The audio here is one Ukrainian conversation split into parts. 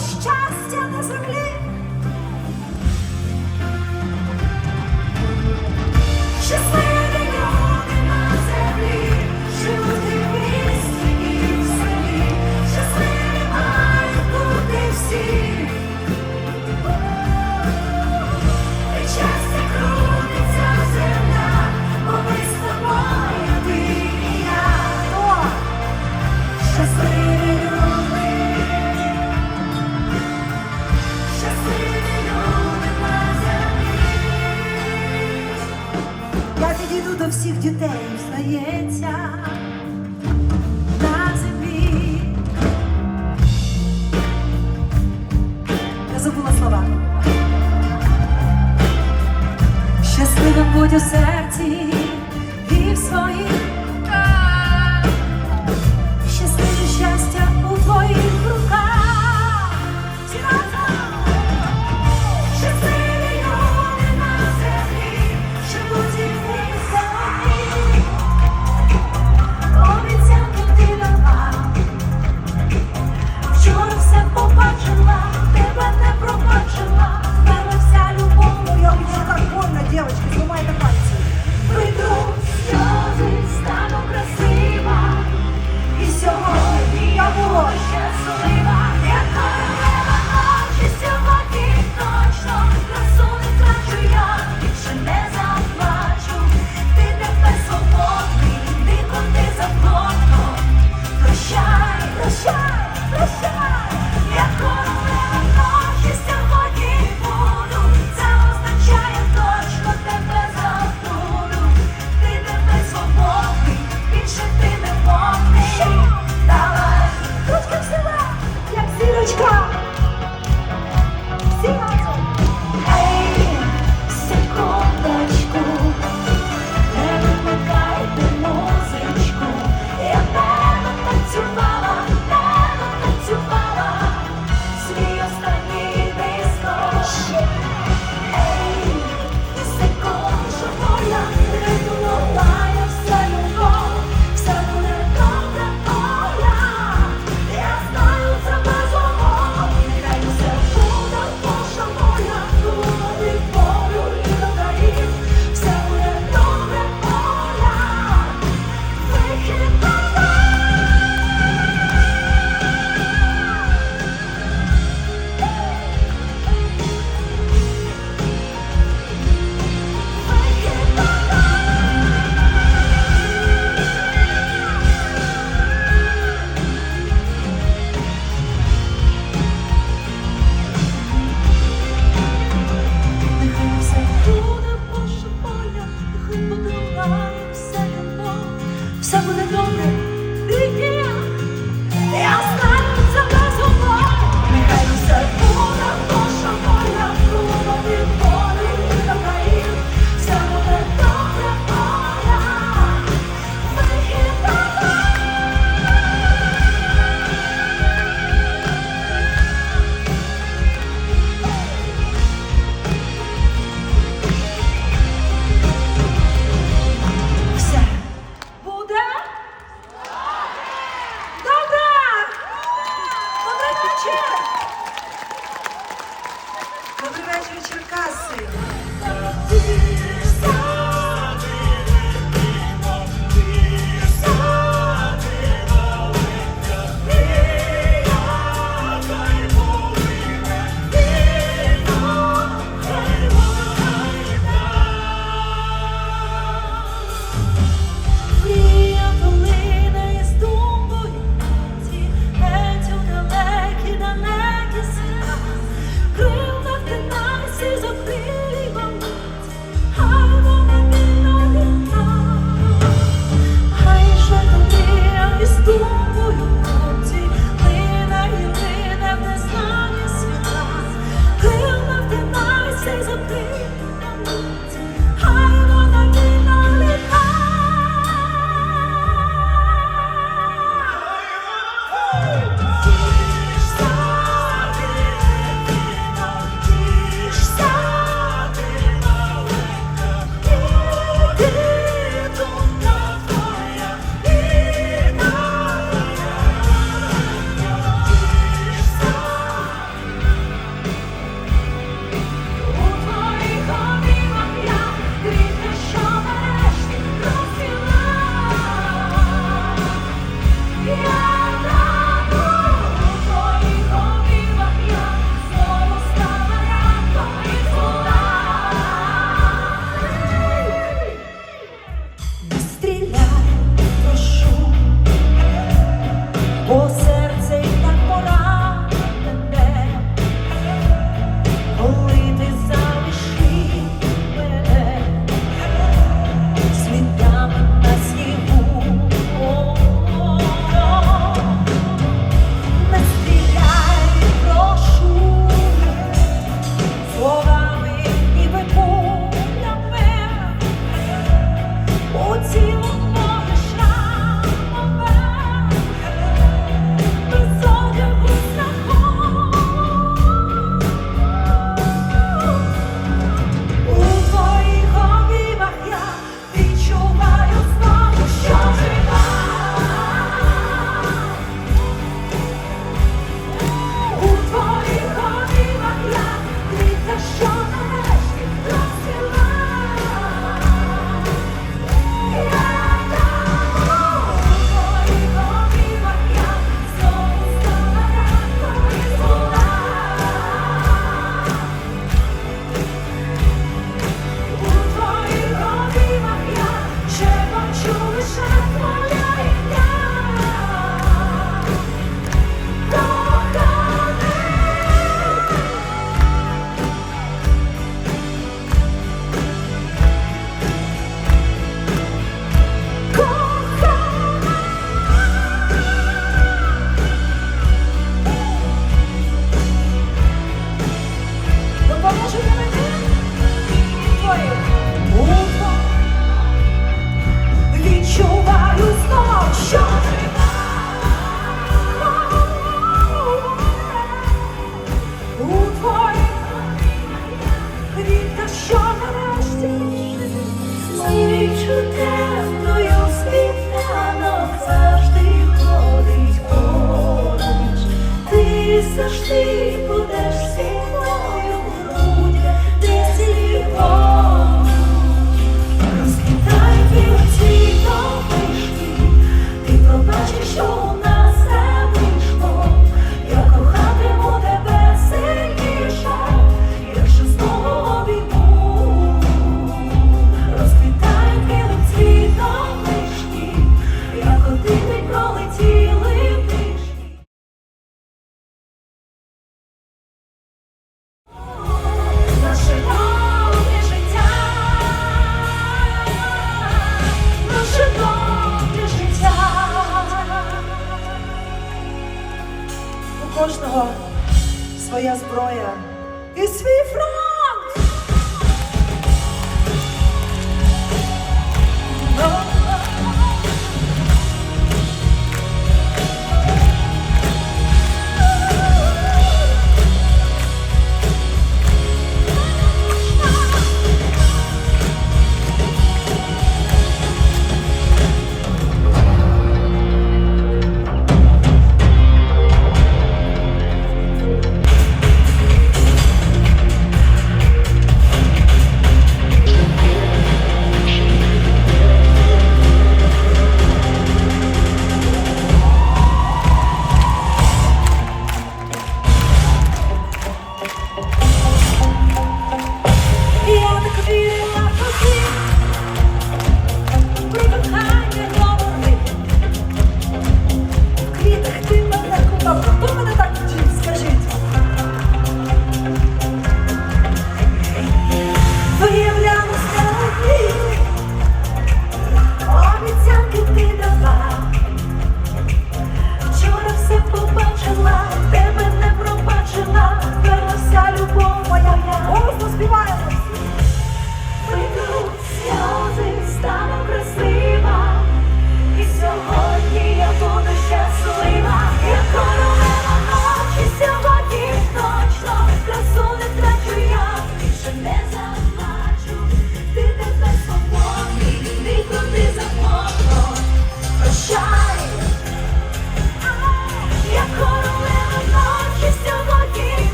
Gosh, у серці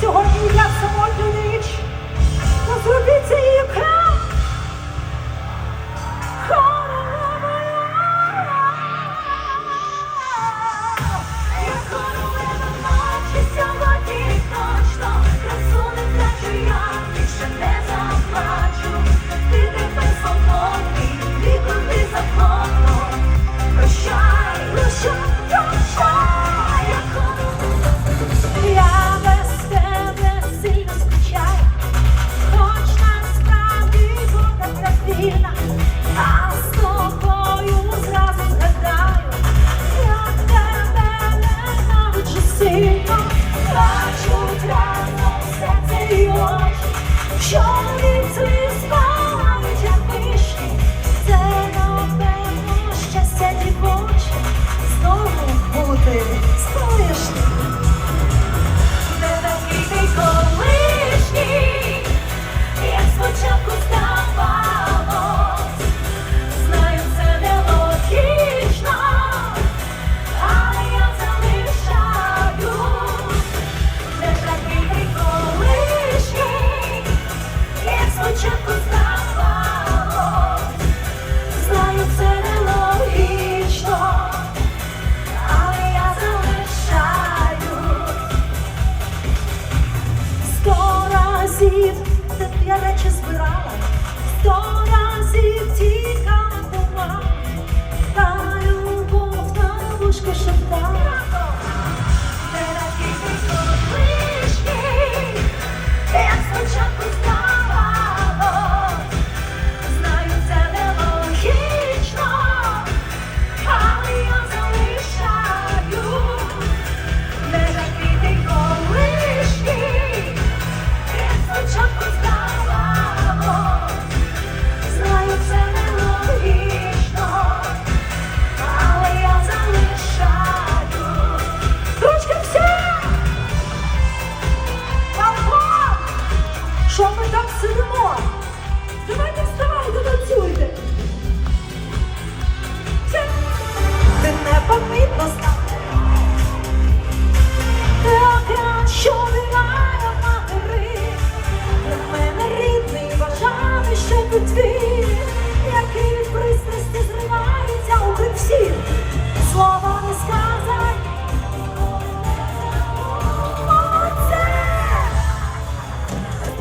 Сьогодні я самотню ніч, то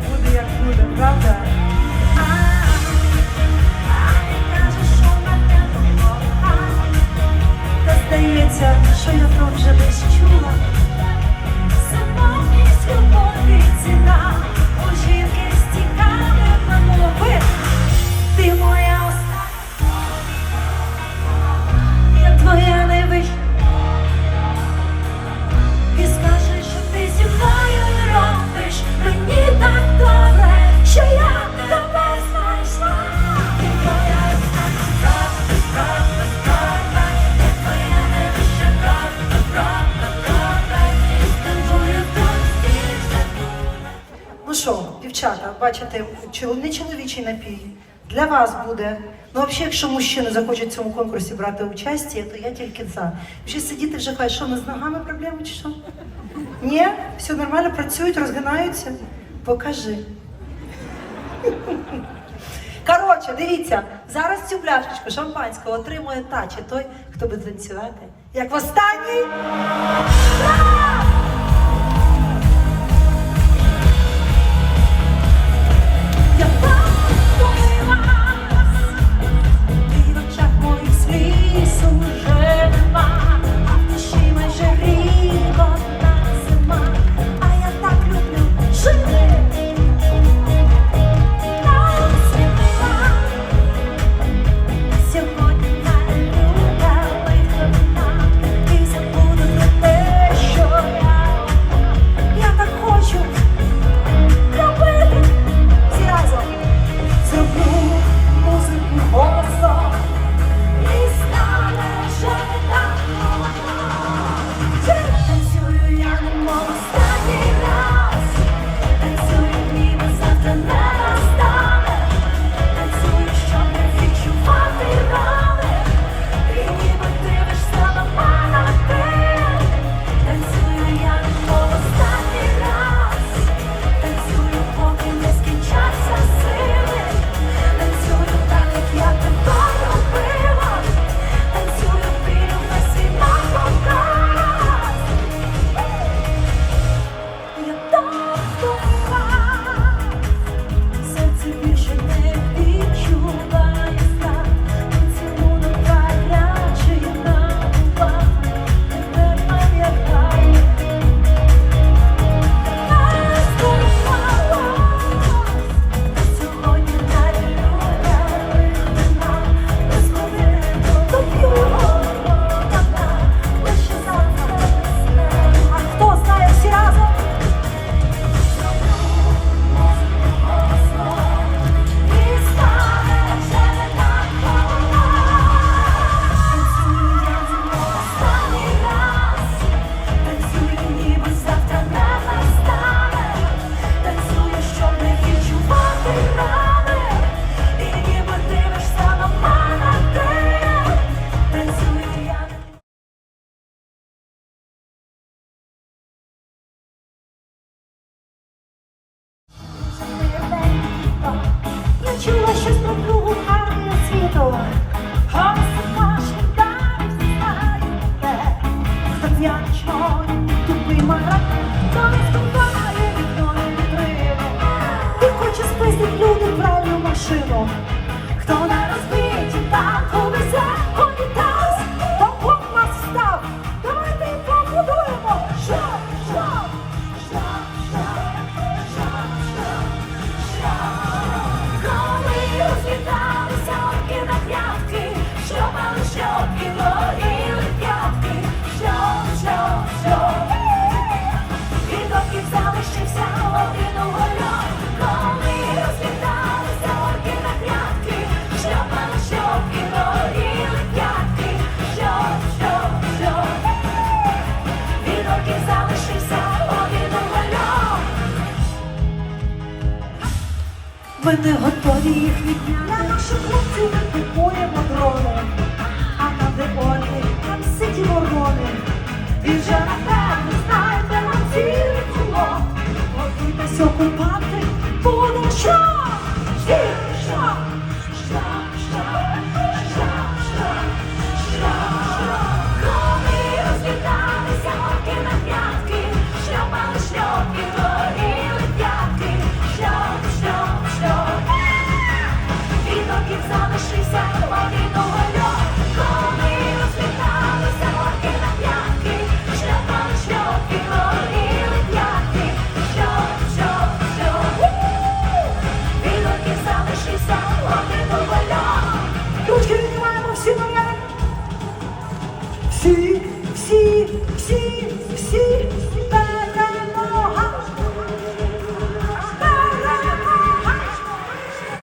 хай. дівчата, бачите, не чоловічий напій. Для вас буде. Ну, взагалі, якщо мужчини захочуть в цьому конкурсі брати участь, то я тільки за. Вже сидіти вже кажуть, що ми з ногами проблеми чи що? Ні, все нормально, працюють, розгинаються. Покажи. Коротше, дивіться, зараз цю пляшечку шампанського отримує та чи той, хто буде танцювати. Як в останній. the fuck? Ми не готові їх відміняти, що хлопців не купуємо дрони, а на дебоні там ситі ворони. і вже напевно знає, де нам цілий куло. Готуйтесь окупати.